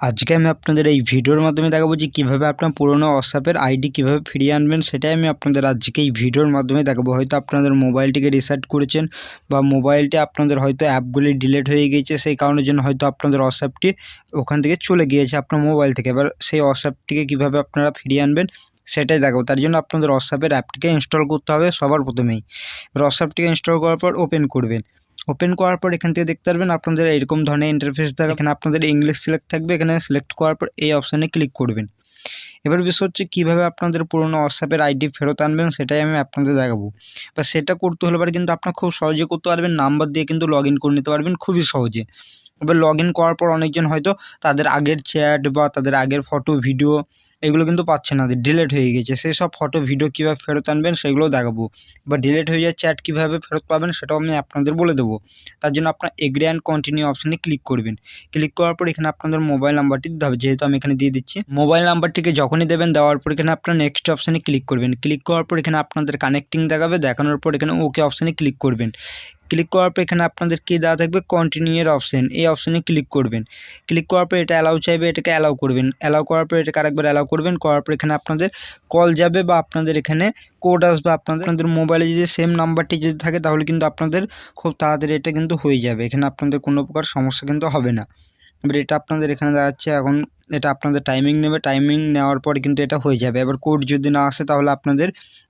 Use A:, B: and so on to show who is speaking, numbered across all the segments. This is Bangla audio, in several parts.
A: আজকে আমি আপনাদের এই ভিডিওর মাধ্যমে দেখাবো যে কীভাবে আপনার পুরনো হোয়াটসঅ্যাপের আইডি কীভাবে ফিরিয়ে আনবেন, সেটাই আমি আপনাদের আজকে এই ভিডিওর মাধ্যমে দেখাবো। হয়তো আপনাদের মোবাইলটিকে রিসার্ট করেছেন বা মোবাইলটি আপনাদের হয়তো অ্যাপগুলি ডিলিট হয়ে গিয়েছে, সেই কারণের জন্য হয়তো আপনাদের হোয়াটসঅ্যাপটি ওখান থেকে চলে গিয়েছে আপনার মোবাইল থেকে। এবার সেই হোয়াটসঅ্যাপটিকে কীভাবে আপনারা ফিরিয়ে আনবেন, সেটাই দেখাবো। তার জন্য আপনাদের হোয়াটসঅ্যাপের অ্যাপটিকে ইনস্টল করতে হবে সবার প্রথমেই। এবার হোয়াটসঅ্যাপটিকে ইনস্টল করার পর ওপেন করবেন। ওপেন করার পর এখান থেকে দেখতে পারবেন আপনাদের এরকম ধরনের ইন্টারফেস থাকে এখানে আপনাদের ইংলিশ সিলেক্ট থাকবে। এখানে সিলেক্ট করার পর এই অপশানে ক্লিক করবেন। এবার বিষয় হচ্ছে কীভাবে আপনাদের পুরোনো হোয়াটসঅ্যাপের আইডি ফেরত আনবেন সেটাই আমি আপনাদের দেখাবো। বা সেটা করতে হলে পরে কিন্তু আপনার খুব সহজে করতে পারবেন। নাম্বার দিয়ে কিন্তু লগ করে নিতে পারবেন খুবই সহজে। এবার লগ করার পর অনেকজন হয়তো তাদের আগের চ্যাট বা তাদের আগের ফটো ভিডিও এগুলো কিন্তু পাচ্ছে না ডিলেট হয়ে গেছে। সেই সব ফটো ভিডিও কীভাবে ফেরত আনবেন সেগুলো দেখাবো। বা ডিলেট হয়ে যায় চ্যাট কীভাবে ফেরত পাবেন সেটাও আমি আপনাদের বলে দেবো। তার জন্য আপনার এগ্রি অ্যান্ড কন্টিনিউ অপশানে ক্লিক করবেন। ক্লিক করার পর এখানে আপনাদের মোবাইল নাম্বারটি দিতে হবে। যেহেতু আমি এখানে দিয়ে দিচ্ছি। মোবাইল নাম্বারটিকে যখনই দেবেন, দেওয়ার পর এখানে আপনার নেক্সট অপশানে ক্লিক করবেন। ক্লিক করার পর এখানে আপনাদের কানেক্টিং দেখাবে। দেখানোর পর এখানে ওকে অপশানে ক্লিক করবেন। ক্লিক করার পর এখানে আপনাদের কী দেওয়া থাকবে? কন্টিনিউয়ের অপশান এই অপশানে ক্লিক করবেন। ক্লিক করার পর এটা অ্যালাউ চাইবে, এটাকে অ্যালাউ করবেন। অ্যালাউ করার পর এটাকে আরেকবার অ্যালাউ করবেন। করার পর এখানে আপনাদের কল যাবে বা আপনাদের এখানে কোড আসবে। আপনাদের আপনাদের মোবাইলে যদি সেম নাম্বারটি যদি থাকে, তাহলে কিন্তু আপনাদের খুব তাড়াতাড়ি এটা কিন্তু হয়ে যাবে। এখানে আপনাদের কোনো প্রকার সমস্যা কিন্তু হবে না। এবার এটা আপনাদের এখানে দেখাচ্ছে, এখন এটা আপনাদের টাইমিং নেবে টাইমিং নেওয়ার পর কিন্তু এটা হয়ে যাবে। এবার কোড যদি না আসে তাহলে আপনাদের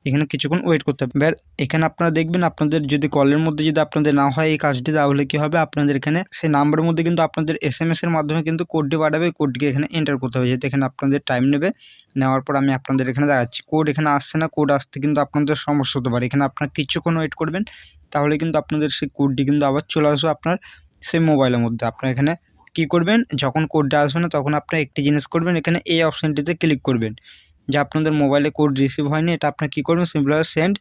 A: এখানে কিছুক্ষণ ওয়েট করতে হবে। এবার এখানে আপনারা দেখবেন আপনাদের যদি কলের মধ্যে যদি আপনাদের না হয় এই কাজটি, তাহলে কী হবে? আপনাদের এখানে সেই নাম্বারের মধ্যে কিন্তু আপনাদের এস এম এসের মাধ্যমে কিন্তু কোডটি পাঠাবে কোডটিকে এখানে এন্টার করতে হবে। যেহেতু এখানে আপনাদের টাইম নেবে, নেওয়ার পর আমি আপনাদের এখানে দেখাচ্ছি। কোড এখানে আসছে না কোড আসতে কিন্তু আপনাদের সমস্যা হতে পারে। এখানে আপনার কিছুক্ষণ ওয়েট করবেন, তাহলে কিন্তু আপনাদের সেই কোডটি কিন্তু আবার চলে আসবে আপনার সেই মোবাইলের মধ্যে। আপনার এখানে কী করবেন? যখন কোডটা আসবে না, তখন আপনার একটি জিনিস করবেন, এখানে এই অপশানটিতে ক্লিক করবেন। যে আপনাদের মোবাইলে কোড রিসিভ হয়নি, এটা আপনার কী করবেন? সিম্পল সেন্ড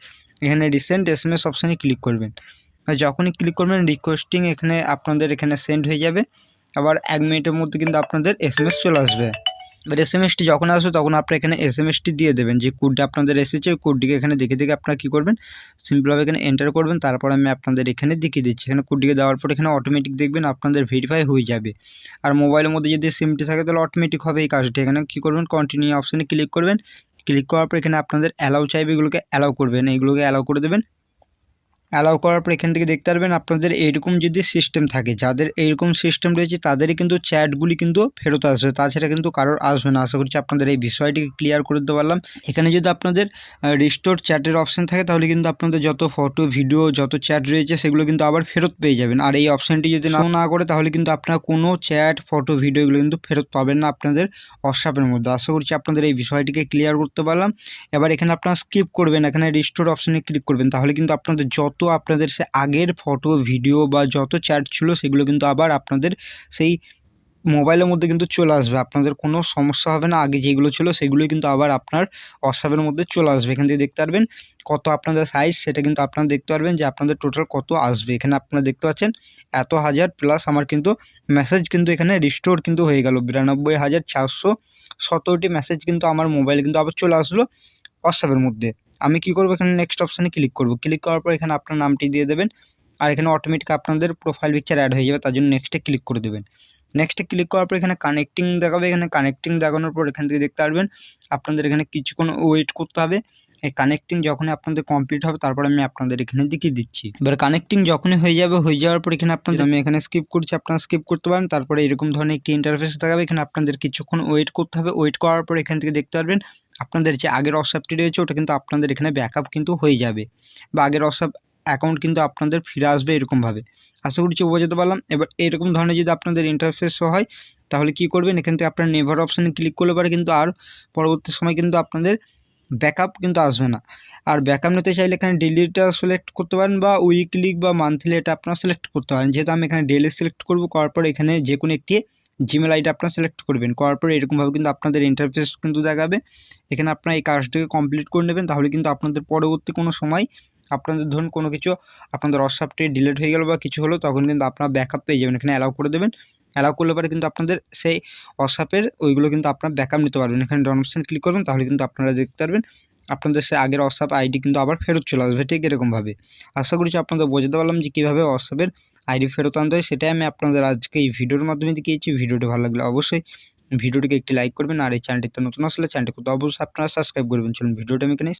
A: এখানে রিসেন্ট এস এম এস অপশানে ক্লিক করবেন যখনই ক্লিক করবেন রিকোয়েস্টিং এখানে আপনাদের এখানে সেন্ড হয়ে যাবে। আবার এক মিনিটের মধ্যে কিন্তু আপনাদের এস চলে আসবে। এবার এস এম এসটি যখন আসবে, তখন আপনার এখানে এস এম এসটি দিয়ে দেবেন। যে কোডটা আপনাদের এসেছে, ওই কোডটিকে এখানে দেখে দেখে আপনারা কী করবেন? সিম্পলভাবে এখানে এন্টার করবেন, তারপর আমি আপনাদের এখানে দেখিয়ে দিচ্ছি। এখানে কোডটিকে দেওয়ার পর এখানে অটোমেটিক দেখবেন আপনাদের ভেরিফাই হয়ে যাবে। আর মোবাইলের মধ্যে যদি সিমটি থাকে, তাহলে অটোমেটিক হবে এই কাজটি। এখানে কী করবেন? কন্টিনিউ অপশানে ক্লিক করবেন। ক্লিক করার পর এখানে আপনাদের অ্যালাউ চাইবে, এগুলোকে অ্যালাউ করবেন। এইগুলোকে অ্যালাউ করে দেবেন। অ্যালাউ করার পর এখান থেকে দেখতে পারবেন আপনাদের এইরকম যদি সিস্টেম থাকে, যাদের এইরকম সিস্টেম রয়েছে তাদেরই কিন্তু চ্যাটগুলি কিন্তু ফেরত আসবে। তাছাড়া কিন্তু কারোর আসবে না। আশা করছি আপনাদের এই বিষয়টিকে ক্লিয়ার করে দিতে পারলাম। এখানে যদি আপনাদের রিস্টোর চ্যাটের অপশান থাকে, তাহলে কিন্তু আপনাদের যত ফটো ভিডিও যত চ্যাট রয়েছে সেগুলো কিন্তু আবার ফেরত পেয়ে যাবেন। আর এই অপশানটি যদি না না করে, তাহলে কিন্তু আপনারা কোনো চ্যাট ফটো ভিডিও এগুলো কিন্তু ফেরত পাবেন না আপনাদের হোয়াটসঅ্যাপের মধ্যে। আশা করছি আপনাদের এই বিষয়টিকে ক্লিয়ার করতে পারলাম। এবার এখানে আপনারা স্কিপ করবেন। এখানে রিস্টোর অপশানে ক্লিক করবেন। তাহলে কিন্তু আপনাদের যত আপনাদের সে আগের ফটো ভিডিও বা যত চ্যাট ছিল সেগুলো কিন্তু আবার আপনাদের সেই মোবাইলের মধ্যে কিন্তু চলে আসবে। আপনাদের কোনো সমস্যা হবে না। আগে যেগুলো ছিল সেগুলোই কিন্তু আবার আপনার হোয়াটসঅ্যাপের মধ্যে চলে আসবে। এখান থেকে দেখতে পারবেন কত আপনাদের সাইজ সেটা কিন্তু আপনারা দেখতে পারবেন যে আপনাদের টোটাল কত আসবে। এখানে আপনারা দেখতে পাচ্ছেন এত হাজার প্লাস আমার কিন্তু মেসেজ কিন্তু এখানে রিস্টোর কিন্তু হয়ে গেল। বিরানব্বই হাজার চারশো সতেরোটি মেসেজ কিন্তু আমার মোবাইলে কিন্তু আবার চলে আসলো হোয়াটসঅ্যাপের মধ্যে। আমি কি করব? এখানে নেক্সট অপশানে ক্লিক করব। ক্লিক করার পর এখানে আপনার নামটি দিয়ে দেবেন। আর এখানে অটোমেটিক আপনাদের প্রোফাইল পিকচার অ্যাড হয়ে যাবে, তার জন্য নেক্সটে ক্লিক করে দেবেন। নেক্সটে ক্লিক করার পর এখানে কানেক্টিং দেখাবে। এখানে কানেক্টিং দেখানোর পর এখান থেকে দেখতে পারবেন, আপনাদের এখানে কিছুক্ষণ ওয়েট করতে হবে। এই কানেক্টিং যখনই আপনাদের কমপ্লিট হবে, তারপর আমি আপনাদের এখানে দেখিয়ে দিচ্ছি। এবার কানেক্টিং যখনই হয়ে যাবে, হয়ে যাওয়ার পর এখানে আপনাদের আমি এখানে স্কিপ করছি, আপনারা স্কিপ করতে পারেন। তারপরে এরকম ধরনের একটি ইন্টারফেস দেখাবে। এখানে আপনাদের কিছুক্ষণ ওয়েট করতে হবে। ওয়েট করার পর এখান থেকে দেখতে পারবেন আপনাদের যে আগের হোয়াটসঅ্যাপটি রয়েছে, ওটা কিন্তু আপনাদের এখানে ব্যাকআপ কিন্তু হয়ে যাবে বা আগের হোয়াটসঅ্যাপ অ্যাকাউন্ট কিন্তু আপনাদের ফিরে আসবে এরকমভাবে। আশা করছি বোঝাতে পারলাম। এবার এরকম ধরনের যদি আপনাদের ইন্টারফেস হয়, তাহলে কি করবেন? এখান থেকে আপনার নেভার অপশানে ক্লিক করলে পারে কিন্তু আর পরবর্তী সময় কিন্তু আপনাদের ব্যাকআপ কিন্তু আসবে না। আর ব্যাকআপ নিতে চাইলে এখানে ডেলিটা সিলেক্ট করতে পারেন বা উইকলি বা মান্থলি এটা আপনারা সিলেক্ট করতে পারেন। যেহেতু আমি এখানে ডেলি সিলেক্ট করব, করার পর এখানে যে কোনো একটি জিমেল আইডি আপনারা সিলেক্ট করবেন। করার পরে এরকমভাবে কিন্তু আপনাদের ইন্টারফেস কিন্তু দেখাবে। এখানে আপনারা এই কাজটাকে কমপ্লিট করে নেবেন। তাহলে কিন্তু আপনাদের পরবর্তী কোনো সময় আপনাদের ধরুন কোনো কিছু আপনাদের হোয়াটসঅ্যাপটি ডিলিট হয়ে গেল বা কিছু হলো, তখন কিন্তু আপনারা ব্যাকআপ পেয়ে যাবেন। এখানে অ্যালাউ করে দেবেন। অ্যালাউ করলে পরে কিন্তু আপনাদের সেই হোয়াটসঅ্যাপের ওইগুলো কিন্তু আপনারা ব্যাকআপ নিতে পারবেন। এখানে ডন ক্লিক করবেন, তাহলে কিন্তু আপনারা দেখতে পারবেন আপনাদের সে আগের হোয়াটসঅ্যাপ আইডি কিন্তু আবার ফেরত চলে আসবে। ঠিক এরকমভাবে। আশা করছি আপনাদের বোঝাতে পারলাম যে কীভাবে হোয়াটসঅ্যাপের আইডি ফেরত আনতে হয়, সেটাই আমি আপনাদের আজকে এই ভিডিওর মাধ্যমে দেখিয়েছি। ভিডিওটি ভালো লাগলে অবশ্যই ভিডিওটিকে একটি লাইক করবেন, আর এই চ্যানেলটিতে নতুন আসলে চ্যানেলটি তো অবশ্যই আপনারা সাবস্ক্রাইব করবেন। চলুন, ভিডিওটা আমি এখানে